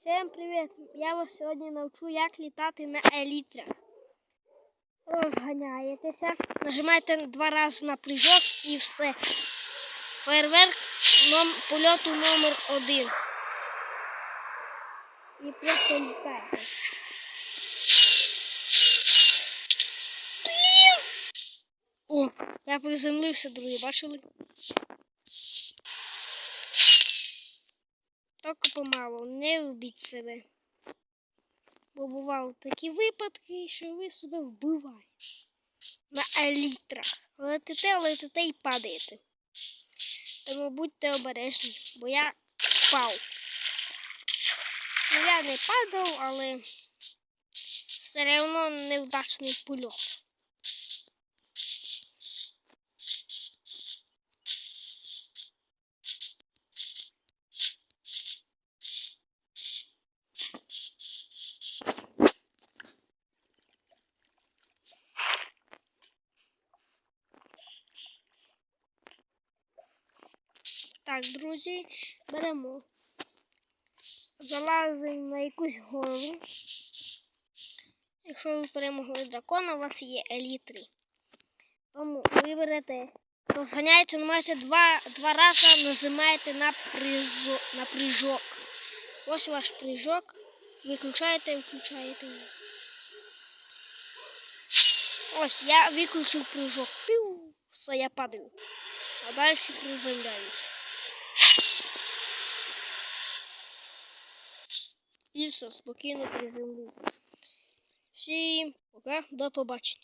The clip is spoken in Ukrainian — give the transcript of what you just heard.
Всем привіт! Я вас сьогодні навчу, як літати на елітрах. Розганяєтеся, нажимаєте два рази на прыжок і все. Фейерверк ном, польоту номер один. І просто літаєте. О, я приземлився, друзі, бачили? Тільки помалу, не вбіть себе. Бо бували такі випадки, що ви себе вбиваєте. На елітрах. Летите, летите і падаєте. Тому будьте обережні, бо я впав. Я не падав, але все одно невдачний польот. Так, друзі, беремо. Залазимо на якусь гору. Якщо ви перемогли дракона, у вас є елітри. Тому ви берете, розганяєте, нажимаєте два, два рази, нажимаєте на, призо, на прыжок. Ось ваш прыжок. Виключаєте і включаєте його. Ось, я виключив прыжок. Пів, все, я падаю. А далі приземляюсь. І все, спокійно приземлився. Всім пока, до побачення.